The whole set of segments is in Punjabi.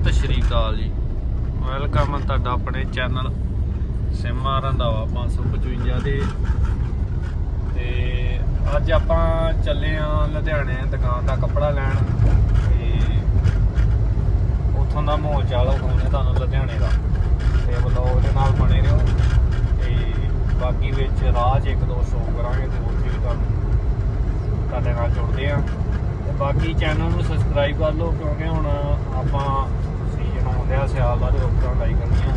ਸਤਿ ਸ਼੍ਰੀ ਅਕਾਲ ਜੀ। ਵੈਲਕਮ ਤੁਹਾਡਾ ਆਪਣੇ ਚੈਨਲ ਸਿਮਾ ਰੰਧਾਵਾ 555 ਦੇ। ਤੇ ਅੱਜ ਆਪਾਂ ਚੱਲੇ ਆ ਲੁਧਿਆਣੇ ਦੁਕਾਨ ਦਾ ਕੱਪੜਾ ਲੈਣ। ਤੇ ਉੱਥੋਂ ਦਾ ਮਾਹੌਲ ਚਾਲ ਵਿਖਾਉਂਦੇ ਤੁਹਾਨੂੰ ਲੁਧਿਆਣੇ ਦਾ। ਤੇ ਬਲੌਗ ਦੇ ਨਾਲ ਬਣੇ ਰਹੋ। ਤੇ ਬਾਕੀ ਵਿੱਚ ਰਾਜ ਇੱਕ ਦੋ ਸ਼ੋਅ ਕਰਾਂਗੇ ਤੇ ਉੱਥੇ ਵੀ ਤੁਹਾਨੂੰ ਤੁਹਾਡੇ ਨਾਲ ਜੁੜਦੇ ਆ। ਬਾਕੀ ਚੈਨਲ ਨੂੰ ਸਬਸਕ੍ਰਾਈਬ ਕਰ ਲਓ, ਕਿਉਂਕਿ ਹੁਣ ਆਪਾਂ ਸੀਜ਼ਨ ਆਉਂਦਿਆ ਸਿਆਲ ਦਾ ਤੇ ਉੱਪਰਾਂ ਲਾਈ ਕਰਨੀ ਆ।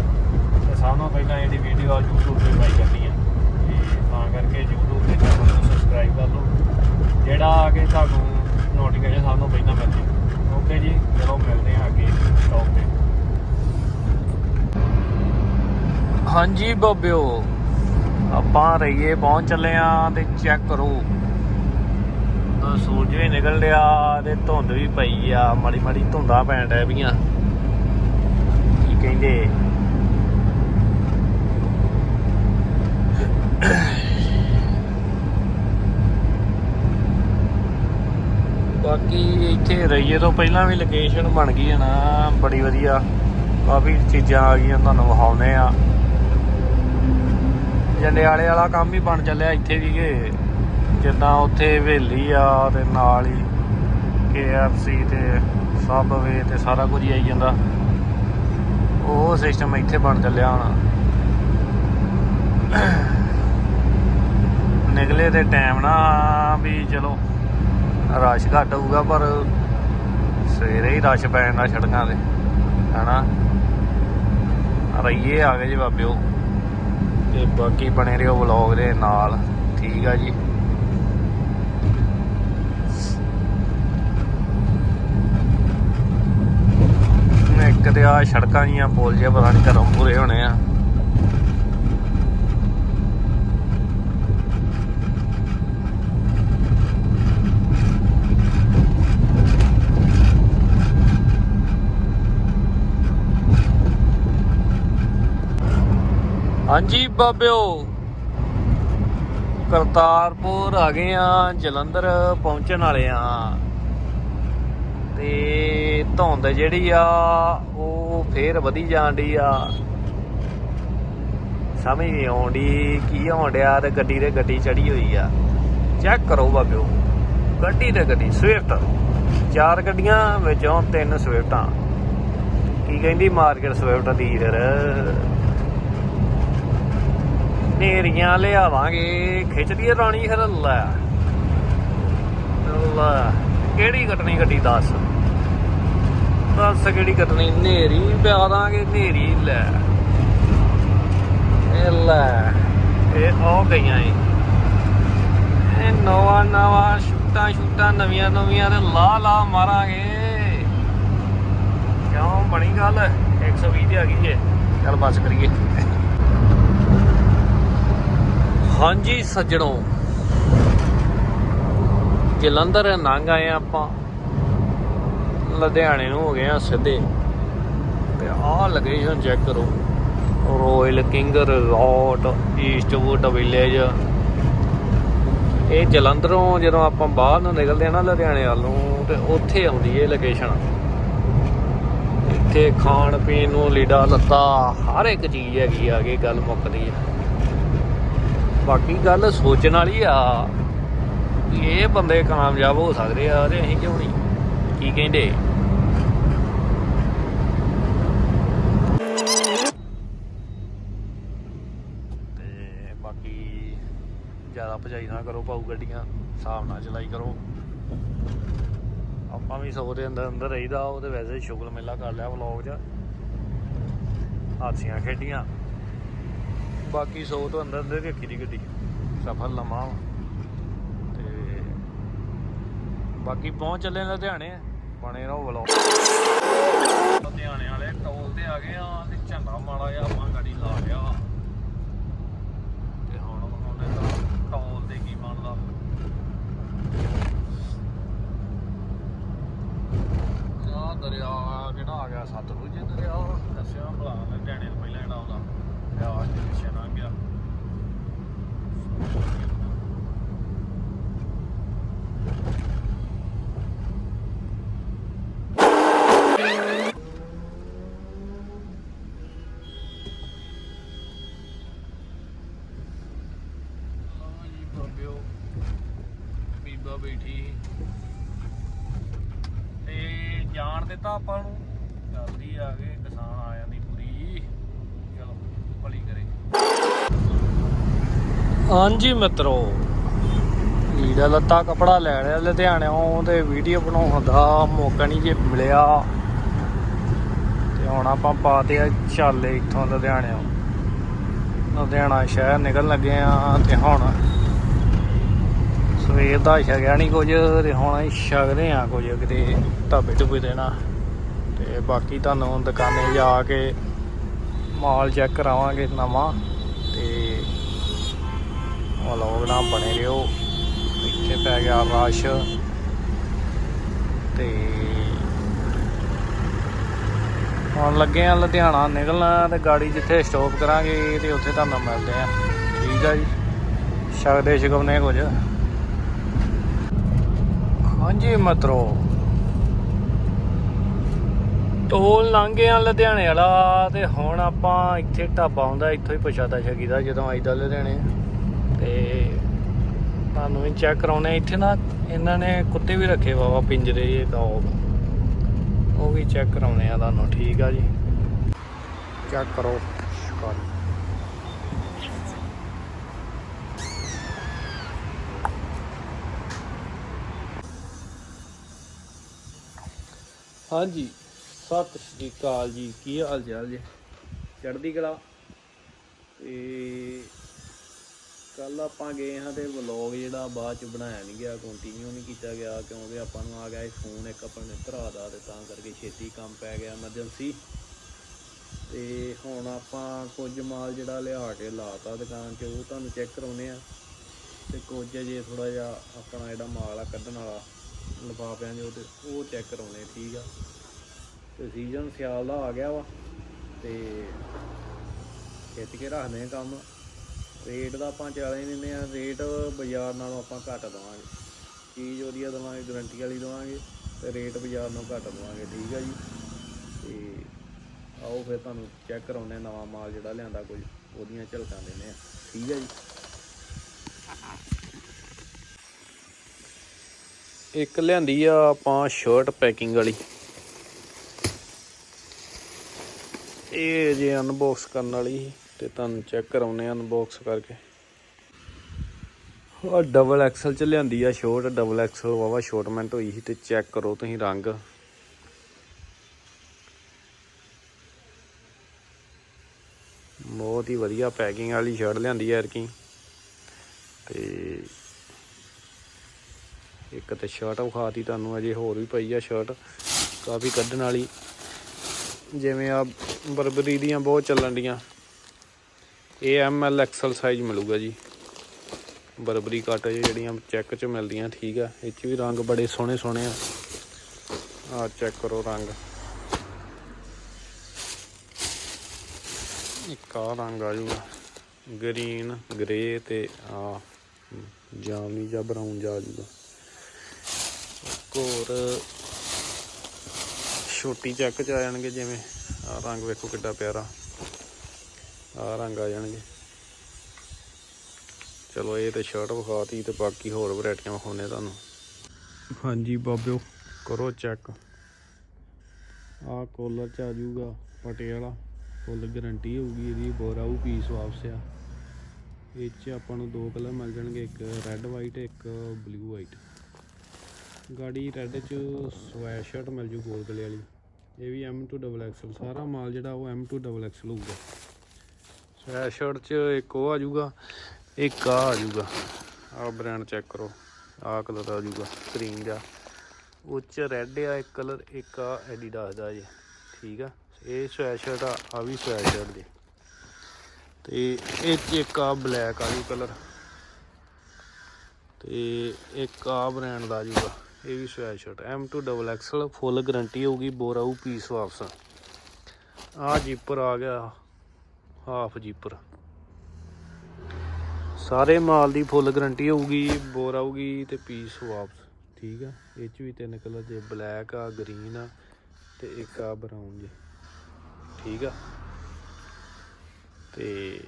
ਤੇ ਸਭ ਤੋਂ ਪਹਿਲਾਂ ਇਹਦੀ ਵੀਡੀਓ YouTube ਤੇ ਪਾਈ ਕਰਨੀ ਆ। ਤੇ ਤਾਂ ਕਰਕੇ YouTube ਤੇ ਚੈਨਲ ਨੂੰ ਸਬਸਕ੍ਰਾਈਬ ਕਰ ਲਓ। ਜਿਹੜਾ ਆ ਕੇ ਤੁਹਾਨੂੰ ਨੋਟੀਫਿਕੇਸ਼ਨ ਸਭ ਤੋਂ ਪਹਿਲਾਂ ਮਿਲ ਜੇ ਓਕੇ ਜੀ, ਚਲੋ ਮਿਲਦੇ ਆ ਅੱਗੇ ਸ਼ੌਪ ਤੇ। ਹਾਂਜੀ ਬਾਬਿਓ, ਆਪਾਂ ਰਹੀਏ, ਪਹੁੰਚ ਚੱਲੇ ਆ ਤੇ ਚੈੱਕ ਕਰੋ। ਸੂਰਜ ਵੀ ਨਿਕਲ ਰਿਹਾ ਤੇ ਧੁੰਦ ਵੀ ਪਈ ਆ ਮਾੜੀ ਮਾੜੀ ਧੁੰਦਾਂ ਪੈਣ ਡੈ ਪਈਆਂ। ਕੀ ਕਹਿੰਦੇ। ਬਾਕੀ ਇੱਥੇ ਰਈਏ ਤੋਂ ਪਹਿਲਾਂ ਵੀ ਲੋਕੇਸ਼ਨ ਬਣ ਗਈ ਹੈ ਨਾ, ਬੜੀ ਵਧੀਆ। ਕਾਫੀ ਚੀਜ਼ਾਂ ਆ ਗਈਆਂ, ਤੁਹਾਨੂੰ ਵਿਖਾਉਨੇ ਆ ਜੰਡਿਆਲੇ ਵਾਲਾ ਕੰਮ ਹੀ ਬਣ ਚੱਲਿਆ ਇੱਥੇ ਵੀ ਕਿ ਜਿੱਦਾਂ ਉੱਥੇ ਹਵੇਲੀ ਆ ਤੇ ਨਾਲ ਹੀ KFC ਤੇ ਸਬਵੇ ਤੇ ਸਾਰਾ ਕੁਝ ਹੀ ਆਈ ਜਾਂਦਾ। ਉਹ ਸਿਸਟਮ ਇੱਥੇ ਬਣ ਚੱਲਿਆ ਹੁਣ। ਨਿਕਲੇ ਤੇ ਟਾਈਮ ਨਾ ਵੀ ਚਲੋ, ਰਸ਼ ਘੱਟ ਹੋਊਗਾ, ਪਰ ਸਵੇਰੇ ਹੀ ਰਸ਼ ਪੈ ਜਾਂਦਾ ਸੜਕਾਂ ਤੇ, ਹਨਾ? ਰਈਏ ਆ ਗਏ ਜੀ ਬਾਬਿਓ। ਤੇ ਬਾਕੀ ਬਣੇ ਰਹੋ ਵਲੌਗ ਦੇ ਨਾਲ। ਠੀਕ ਆ ਜੀ। ਇੱਕ ਤੇ ਆ ਸੜਕਾਂ ਜੀਆਂ ਪੁੱਲ ਜਿਹਾ, ਪਤਾ ਨਹੀਂ ਕਦੋਂ ਪੂਰੇ ਹੋਣੇ ਆ। ਹਾਂਜੀ ਬਾਬਿਓ, ਕਰਤਾਰਪੁਰ ਆ ਗਏ ਆ, ਜਲੰਧਰ ਪਹੁੰਚਣ ਵਾਲੇ ਆ। ਤੇ ਧੁੰਦ ਜਿਹੜੀ ਆ, ਉਹ ਫੇਰ ਵਧੀ ਜਾਂਦੀ ਆ। ਸਮਝ ਨਹੀਂ ਆਉਂਦੀ ਕੀ ਹੋਣ ਤੇ ਗੱਡੀ ਤੇ ਗੱਡੀ ਚੜੀ ਹੋਈ ਆ। ਚੈੱਕ ਕਰੋ ਬਾਬਿਓ। ਗੱਡੀ ਤੇ ਗੱਡੀ, ਸਵਿਫਟ। ਚਾਰ ਗੱਡੀਆਂ ਵਿੱਚੋਂ ਤਿੰਨ ਸਵਿਫਟਾਂ। ਕੀ ਕਹਿੰਦੀ ਮਾਰਕੀਟ ਸਵਿਫਟ ਦੀ ਫਿਰ? ਨੇਰੀਆਂ ਲਿਆਵਾਂਗੇ, ਖਿੱਚਦੀ ਆ ਰਾਣੀ ਫਿਰ। ਲੈ। ਲੈ, ਕਿਹੜੀ ਕੱਟਣੀ ਗੱਡੀ ਦੱਸ? ਦੱਸ ਕਿਹੜੀ ਕੱਟਣੀ? ਨੇਰੀ ਪਿਆ ਦਾਂਗੇ ਨੇਰੀ ਲੈ। ਇਹ ਲੈ। ਇਹ ਆ ਗਈਆਂ ਏ ਇਹ ਨਵਾਂ ਨਵਾਂ ਸ਼ੂਟਾਂ ਸ਼ੂਟਾਂ ਨਵੀਆਂ ਨਵੀਆਂ ਤੇ ਲਾ ਲਾ ਮਾਰਾਂਗੇ। ਕਿਉਂ? ਬਣੀ ਗੱਲ। 120 ਤੇ ਆ ਗਈ ਏ ਚੱਲ ਬਸ ਕਰੀਏ। ਹਾਂਜੀ, ਸੱਜਣੋ। ਜਲੰਧਰ ਨੰਗ ਆਏ ਆਪਾਂ। ਲੁਧਿਆਣੇ ਨੂੰ ਹੋ ਗਏ ਆ ਸਿੱਧੇ। ਤੇ ਆਹ ਲੋਕੇਸ਼ਨ ਚੈੱਕ ਕਰੋ। Royal King Resort Eastwood Village ਇਹ ਜਲੰਧਰੋਂ ਜਦੋਂ ਆਪਾਂ ਬਾਹਰ ਨੂੰ ਨਿਕਲਦੇ ਆ ਨਾ ਲੁਧਿਆਣੇ ਵੱਲੋਂ ਨੂੰ, ਤੇ ਉੱਥੇ ਆਉਂਦੀ ਇਹ ਲੋਕੇਸ਼ਨ ਇੱਥੇ ਖਾਣ ਪੀਣ ਨੂੰ ਲੀੜਾ ਲੱਤਾ, ਹਰ ਇੱਕ ਚੀਜ਼ ਹੈਗੀ ਆ ਕੇ ਗੱਲ ਮੁੱਕਦੀ ਆ। ਬਾਕੀ ਗੱਲ ਸੋਚਣ ਵਾਲੀ ਆ ਇਹ ਬੰਦੇ ਕਾਮਯਾਬ ਹੋ ਸਕਦੇ ਆ ਤੇ ਅਸੀਂ ਕਿਉਂ ਨਹੀਂ? ਕੀ ਕਹਿੰਦੇ? ਤੇ ਬਾਕੀ ਜ਼ਿਆਦਾ ਭਜਾਈ ਨਾ ਕਰੋ ਪਾਉ ਗੱਡੀਆਂ, ਹਿਸਾਬ ਨਾਲ ਚਲਾਈ ਕਰੋ। ਆਪਾਂ ਵੀ ਸੌ ਦੇ ਅੰਦਰ ਅੰਦਰ ਰਹੀਦਾ, ਉਹ ਤੇ ਵੈਸੇ ਸ਼ੁਗਲ ਮੇਲਾ ਕਰ ਲਿਆ ਵਲੌਗ 'ਚ। ਹਾਸੀਆਂ ਖੇਡੀਆਂ। ਬਾਕੀ ਸੌ ਤੋਂ ਅੰਦਰ ਅੰਦਰ ਰੱਖੀ ਦੀ ਗੱਡੀ। ਸਫਰ ਲੰਮਾ ਤੇ ਬਾਕੀ ਪਹੁੰਚ ਚੱਲੇ ਲੁਧਿਆਣੇ। ਬਣੇ ਰਹੋ ਵਲੌਗ। ਲੁਧਿਆਣੇ ਵਾਲੇ ਟੋਲ ਤੇ ਆ ਗਏ ਆ ਤੇ ਝੰਡਾ ਮਾੜਾ ਜਿਹਾ ਆਪਾਂ ਗੱਡੀ ਲਾ ਲਿਆ। ਤੇ ਹੁਣ ਉਹਨੇ ਟੋਲ ਤੇ ਕੀ ਬਣਦਾ ਆ ਦਰਿਆ ਕਿਹੜਾ ਆ ਗਿਆ? ਸਤਲੁਜ ਦਰਿਆ ਦੱਸਿਆ ਭਲਾ ਲੁਧਿਆਣੇ ਤੋਂ ਪਹਿਲਾਂ ਜਿਹੜਾ ਆਉਂਦਾ ਬਿਆਸ ਦੇ ਪਿੱਛੇ ਲੰਘ ਗਿਆ। ਦਿੱਤਾ ਆਪਾਂ ਨੂੰ ਜਲਦੀ ਆ ਗਏ, ਕਿਸਾਨ ਆ ਜਾਂਦੀ ਪੂਰੀ। ਚਲੋ, ਭਲੀ ਕਰੇ। ਹਾਂਜੀ ਮਿੱਤਰੋ, ਲੀੜਾ ਲੱਤਾ ਕਪੜਾ ਲੈ ਲਿਆ ਲੁਧਿਆਣਿਓਂ ਤੇ ਵੀਡੀਓ ਬਣਾਉਣ ਦਾ ਮੌਕਾ ਨਹੀਂ ਜੇ ਮਿਲਿਆ। ਤੇ ਹੁਣ ਆਪਾਂ ਪਾਤੇ ਆ ਚਾਲੇ ਇੱਥੋਂ ਲੁਧਿਆਣਿਓਂ ਲੁਧਿਆਣਾ ਸ਼ਹਿਰ ਨਿਕਲਣ ਲੱਗੇ ਆ, ਤੇ ਹੁਣ ਸਵੇਰ ਦਾ ਛਕਿਆ ਨਹੀਂ ਕੁਝ, ਤੇ ਹੁਣ ਅਸੀਂ ਛਕਦੇ ਆ ਕੁਝ ਕਿਤੇ ਢਾਬੇ ਢੁੱਬੇ ਦੇਣਾ ਤੇ ਬਾਕੀ ਤੁਹਾਨੂੰ ਦੁਕਾਨੇ ਜਾ ਕੇ ਮਾਲ ਚੈੱਕ ਕਰਾਵਾਂਗੇ ਨਵਾਂ ਤੇ ਵਲੌਗ ਨਾਲ ਬਣੇ ਰਹੋ। ਇੱਥੇ ਪੈ ਗਿਆ ਰਸ਼ ਤੇ ਹੁਣ ਲੱਗੇ ਆ ਲੁਧਿਆਣਾ ਨਿਕਲਣਾ ਤੇ ਗਾੜੀ ਜਿੱਥੇ ਸਟਾਪ ਕਰਾਂਗੇ ਤੇ ਉੱਥੇ ਤੁਹਾਨੂੰ ਮਿਲਦੇ ਆ। ਠੀਕ ਆ ਜੀ। ਛਕਦੇ ਨੇ ਕੁਝ। ਹਾਂਜੀ ਮਤਰੋ ਟੋਲ ਲੰਘੇ ਆ ਲੁਧਿਆਣੇ ਵਾਲਾ, ਤੇ ਹੁਣ ਆਪਾਂ ਇੱਥੇ ਢਾਬਾ ਆਉਂਦਾ ਇੱਥੋਂ ਹੀ ਪਛਾਤਾ ਛਕੀਦਾ ਜਦੋਂ ਆਈਦਾ ਲੁਧਿਆਣੇ। ਤੇ ਤੁਹਾਨੂੰ ਵੀ ਚੈੱਕ ਕਰਾਉਣੇ ਇੱਥੇ ਨਾ ਇਹਨਾਂ ਨੇ ਕੁੱਤੇ ਵੀ ਰੱਖੇ ਬਾਬਾ ਪਿੰਜਰੇ ਜੇ ਡੌਗ ਉਹ ਵੀ ਚੈੱਕ ਕਰਾਉਣੇ ਆ ਤੁਹਾਨੂੰ, ਠੀਕ ਆ ਜੀ? ਚੈੱਕ ਕਰੋ, ਸ਼ਿਕਾਰੀ। ਹਾਂਜੀ। ਸਤਿ ਸ਼੍ਰੀ ਅਕਾਲ ਜੀ, ਕੀ ਹਾਲ ਚਾਲ ਜੀ? ਚੜ੍ਹਦੀ ਕਲਾ। ਤੇ ਕੱਲ ਆਪਾਂ ਗਏ ਹਾਂ ਤੇ ਵਲੌਗ ਜਿਹੜਾ ਬਾਅਦ ਚ ਬਣਾਇਆ ਨਹੀਂ ਗਿਆ ਕੰਟੀਨਿਊ ਨਹੀਂ ਕੀਤਾ ਗਿਆ, ਕਿਉਂਕਿ ਆਪਾਂ ਨੂੰ ਆ ਗਿਆ ਫੋਨ ਇੱਕ ਆਪਣੇ ਭਰਾ ਦਾ ਤੇ ਤਾਂ ਕਰਕੇ ਛੇਤੀ ਕੰਮ ਪੈ ਗਿਆ ਐਮਰਜੈਂਸੀ ਤੇ ਹੁਣ ਆਪਾਂ ਕੁਝ ਮਾਲ ਜਿਹੜਾ ਲਿਆ ਕੇ ਲਾਤਾ ਦੁਕਾਨ 'ਚ, ਉਹ ਤੁਹਾਨੂੰ ਚੈੱਕ ਕਰਾਉਨੇ ਆ ਤੇ ਕੁਝ ਜੇ ਥੋੜਾ ਜਿਹਾ ਆਪਣਾ ਜਿਹੜਾ ਮਾਲ ਆ ਕੱਢਣ ਵਾਲਾ, ਲਿਫਾਫਿਆਂ 'ਚ, ਉਹ ਤੇ ਉਹ ਚੈੱਕ ਕਰਾਉਣੇ ਠੀਕ ਆ। ਤੇ ਸੀਜ਼ਨ ਸਿਆਲ ਦਾ ਆ ਗਿਆ ਵਾ, ਤੇ ਖਿੱਚ ਕੇ ਰੱਖਦੇ ਆ ਕੰਮ। ਰੇਟ ਦਾ ਆਪਾਂ ਚਾਲੇ ਦਿੰਦੇ ਆ ਰੇਟ ਬਾਜ਼ਾਰ ਨਾਲੋਂ ਆਪਾਂ ਘੱਟ ਦਵਾਂਗੇ। ਚੀਜ਼ ਵਧੀਆ ਦਵਾਂਗੇ ਗਰੰਟੀ ਵਾਲੀ ਦਵਾਂਗੇ, ਤੇ ਰੇਟ ਬਾਜ਼ਾਰ ਨਾਲੋਂ ਘੱਟ ਦਵਾਂਗੇ, ਠੀਕ ਆ ਜੀ? ਤੇ ਆਓ ਫਿਰ ਤੁਹਾਨੂੰ ਚੈੱਕ ਕਰਾਉਨੇ ਆ ਨਵਾਂ ਮਾਲ ਜਿਹੜਾ ਲਿਆਂਦਾ ਕੁਝ ਉਹਦੀਆਂ ਝਲਕਾਂ ਦਿੰਦੇ ਆ। ਠੀਕ ਆ ਜੀ? ਇੱਕ ਲਿਆਂਦੀ ਆ ਆਪਾਂ ਸ਼ਰਟ ਪੈਕਿੰਗ ਵਾਲੀ। ਇਹ ਜੇ ਅਨਬਾਕਸ ਕਰਨ ਵਾਲੀ ਸੀ ਤੇ ਤੁਹਾਨੂੰ ਚੈੱਕ ਕਰਾਉਨੇ ਆ ਅਨਬਾਕਸ ਕਰਕੇ। ਆ ਡਬਲ ਐਕਸਲ ਚ ਲਿਆਂਦੀ ਆ ਸ਼ੋਰਟ ਡਬਲ ਐਕਸਲ ਵਾਵਾ ਸ਼ੋਰਟਮੈਂਟ ਹੋਈ ਸੀ ਤੇ ਚੈੱਕ ਕਰੋ ਤੁਸੀਂ ਰੰਗ। ਬਹੁਤ ਹੀ ਵਧੀਆ ਪੈਕਿੰਗ ਵਾਲੀ ਸ਼ਰਟ ਲਿਆਂਦੀ ਆ ਐਰਕੀ ਤੇ ਇੱਕ ਤੇ ਸ਼ਰਟ ਵਿਖਾਤੀ ਤੁਹਾਨੂੰ, ਅਜੇ ਹੋਰ ਵੀ ਪਈ ਆ ਸ਼ਰਟ ਕਾਫੀ ਕੱਢਣ ਵਾਲੀ। ਜਿਵੇਂ ਆ ਬਰਬਰੀ ਦੀਆਂ ਬਹੁਤ ਚੱਲਣ ਡੀਆਂ। ਇਹ ਐਮ ਐਲ ਐਕਸਲ ਸਾਈਜ਼ ਮਿਲੂਗਾ ਜੀ। ਬਰਬਰੀ ਕੱਟ ਜਿਹੜੀਆਂ ਚੈੱਕ 'ਚ ਮਿਲਦੀਆਂ, ਠੀਕ ਆ। ਇਹ 'ਚ ਵੀ ਰੰਗ ਬੜੇ ਸੋਹਣੇ ਸੋਹਣੇ ਆ। ਆ ਚੈੱਕ ਕਰੋ ਰੰਗ। ਇੱਕ ਆ ਰੰਗ ਆ ਜੂਗਾ। ਗ੍ਰੀਨ ਗ੍ਰੇ ਤੇ ਆ ਜਾਮਨੀ ਜਾਂ ਬਰਾਊਨ ਜਾ ਜੂਗਾ। ਇੱਕ ਹੋਰ ਛੋਟੀ ਚੱਕ ਚ ਆ ਜਾਣਗੇ ਜਿਵੇਂ। ਆ ਰੰਗ ਵੇਖੋ ਕਿੱਡਾ ਪਿਆਰਾ। ਆ ਰੰਗ ਆ ਜਾਣਗੇ। ਚਲੋ ਇਹ ਤੇ ਸ਼ਰਟ ਵਿਖਾਤੀ ਤੇ ਬਾਕੀ ਹੋਰ ਵੈਰਾਈਟੀਆਂ ਵਿਖਾਉਣੇ ਤੁਹਾਨੂੰ। ਹਾਂਜੀ ਬਾਬਿਓ। ਕਰੋ ਚੈੱਕ ਆ ਕੋਲਰ ਚ ਆ ਜਾਊਗਾ ਪਟੇ ਵਾਲਾ। ਫੁੱਲ ਗਾਰੰਟੀ ਹੋਊਗੀ ਇਹਦੀ ਬੋਰਾਊ ਪੀਸ ਵਾਪਸ ਆ। ਇਹ ਚ ਆਪਾਂ ਨੂੰ ਦੋ ਕਲਰ ਮਿਲ ਜਾਣਗੇ ਇੱਕ ਰੈੱਡ ਵਾਈਟ ਇੱਕ ਬਲੂ ਵਾਈਟ ਗਾੜੀ ਰੈੱਡ ਚ ਸਵੈਟ ਸ਼ਰਟ ਮਿਲ ਜੂ ਗੋਲ ਗਲੇ ਵਾਲੀ। ਇਹ ਵੀ M2 ਡਬਲ ਐਕਸਲ ਸਾਰਾ ਮਾਲ ਜਿਹੜਾ ਉਹ M2 ਡਬਲ ਐਕਸਲ ਹੋਊਗਾ। ਸਵੈਟ ਸ਼ਰਟ ਚ ਇੱਕ ਉਹ ਆ ਜੂਗਾ, ਇੱਕ ਆ ਆ ਜੂਗਾ। ਆ ਬ੍ਰਾਂਡ ਚੈੱਕ ਕਰੋ ਆ ਕਲਰ ਆ ਜੂਗਾ ਕਰੀਮ ਦਾ ਉਹ ਚ ਰੈੱਡ ਆ, ਇੱਕ ਕਲਰ ਇੱਕ ਆ ਐਡੀਡਾਸ ਦਾ ਜੇ, ਠੀਕ ਆ? ਇਹ ਸਵੈਟ ਸ਼ਰਟ ਆ ਆ ਵੀ ਸਵੈਟ ਸ਼ਰਟ ਦੀ ਤੇ ਇਹ ਚ ਇੱਕ ਆ ਬਲੈਕ ਆ ਜੂ ਕਲਰ ਤੇ ਇੱਕ ਆ ਬ੍ਰਾਂਡ ਦਾ ਆ ਜਾਊਗਾ ਇਹ ਵੀ sweatshirt M2 double XL full guarantee ਹੋਊਗੀ ਬੋਰਾਊ ਪੀਸ ਵਾਪਸ। ਆ ਜੀਪਰ ਆ ਗਿਆ ਹਾਫ ਜੀਪਰ ਸਾਰੇ ਮਾਲ ਦੀ ਫੁੱਲ ਗਾਰੰਟੀ ਹੋਊਗੀ, ਬੋਰ ਆਊਗੀ ਤੇ ਪੀਸ ਵਾਪਸ। ਠੀਕ ਆ? ਇਹ ਚ ਵੀ ਤਿੰਨ ਕਲਰ ਜੇ ਬਲੈਕ ਆ ਗ੍ਰੀਨ ਆ, ਤੇ ਇੱਕ ਆ ਬਰਾਊਨ ਜੇ। ਠੀਕ ਆ? ਤੇ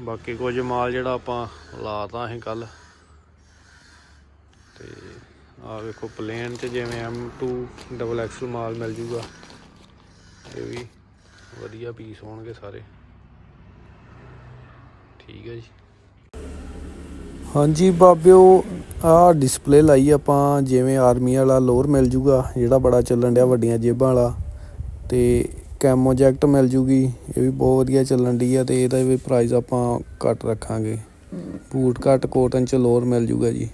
ਬਾਕੀ ਕੁਝ ਮਾਲ ਜਿਹੜਾ ਆਪਾਂ ਲਾਤਾ ਅਸੀਂ ਕੱਲ ਤੇ ਆ ਵੇਖੋ ਪਲੇਨ ਚ ਜਿਵੇਂ M2 ਡਬਲ ਐਕਸਲ ਮਾਲ ਮਿਲ ਜੂਗਾ। ਇਹ ਵੀ ਵਧੀਆ ਪੀਸ ਹੋਣਗੇ ਸਾਰੇ। ਠੀਕ ਹੈ ਜੀ। ਹਾਂਜੀ ਬਾਬਿਓ ਆਹ ਡਿਸਪਲੇ ਲਾਈ ਆਪਾਂ ਜਿਵੇਂ ਆਰਮੀ ਵਾਲਾ ਲੋਅਰ ਮਿਲ ਜੂਗਾ ਜਿਹੜਾ ਬੜਾ ਚੱਲਣ ਡਿਆ ਵੱਡੀਆਂ ਜੇਬਾਂ ਵਾਲਾ। ਤੇ ਕੈਮੋ ਜੈਕਟ ਮਿਲ ਜੂਗੀ ਇਹ ਵੀ ਬਹੁਤ ਵਧੀਆ ਚੱਲਣ ਡਈ ਆ ਤੇ ਇਹਦਾ ਵੀ ਪ੍ਰਾਈਸ ਆਪਾਂ ਘੱਟ ਰੱਖਾਂਗੇ। ਬੂਟ ਕੱਟ ਕੋਟਨ ਚ ਲੋਅਰ ਮਿਲ ਜੂਗਾ ਜੀ।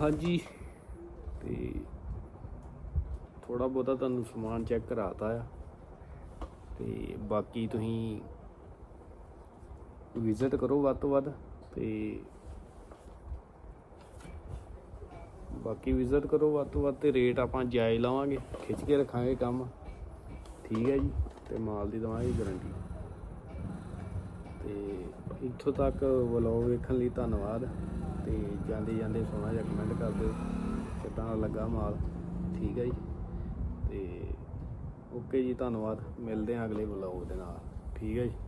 ਹਾਂਜੀ। ਤੇ ਥੋੜਾ ਬਹੁਤਾ ਤੁਹਾਨੂੰ ਸਮਾਨ ਚੈੱਕ ਕਰਾਤਾ ਆ। ਤੇ ਬਾਕੀ ਤੁਸੀਂ ਵਿਜ਼ਿਟ ਕਰੋ ਵੱਧ ਤੋਂ ਵੱਧ ਤੇ ਬਾਕੀ ਵਿਜ਼ਿਟ ਕਰੋ ਵੱਧ ਤੋਂ ਵੱਧ ਤੇ ਰੇਟ ਆਪਾਂ ਜਾਇਜ਼ ਲਾਵਾਂਗੇ। ਖਿੱਚ ਕੇ ਰੱਖਾਂਗੇ ਕੰਮ। ਠੀਕ ਹੈ ਜੀ। ਤੇ ਮਾਲ ਦੀ ਦਵਾਂਗੇ ਗਾਰੰਟੀ ਤੇ ਇੱਥੋਂ ਤੱਕ ਵਲੋਗ ਵੇਖਣ ਲਈ ਧੰਨਵਾਦ। ਤੇ ਜਾਂਦੇ ਜਾਂਦੇ ਸੋਹਣਾ ਜਿਹਾ ਕਮੈਂਟ ਕਰ ਦਿਓ ਕਿੱਦਾਂ ਦਾ ਲੱਗਾ ਮਾਲ? ਠੀਕ ਹੈ ਜੀ। ਤੇ ਓਕੇ ਜੀ, ਧੰਨਵਾਦ। ਮਿਲਦੇ ਹਾਂ ਅਗਲੇ ਵਲੌਗ ਦੇ ਨਾਲ। ਠੀਕ ਹੈ ਜੀ।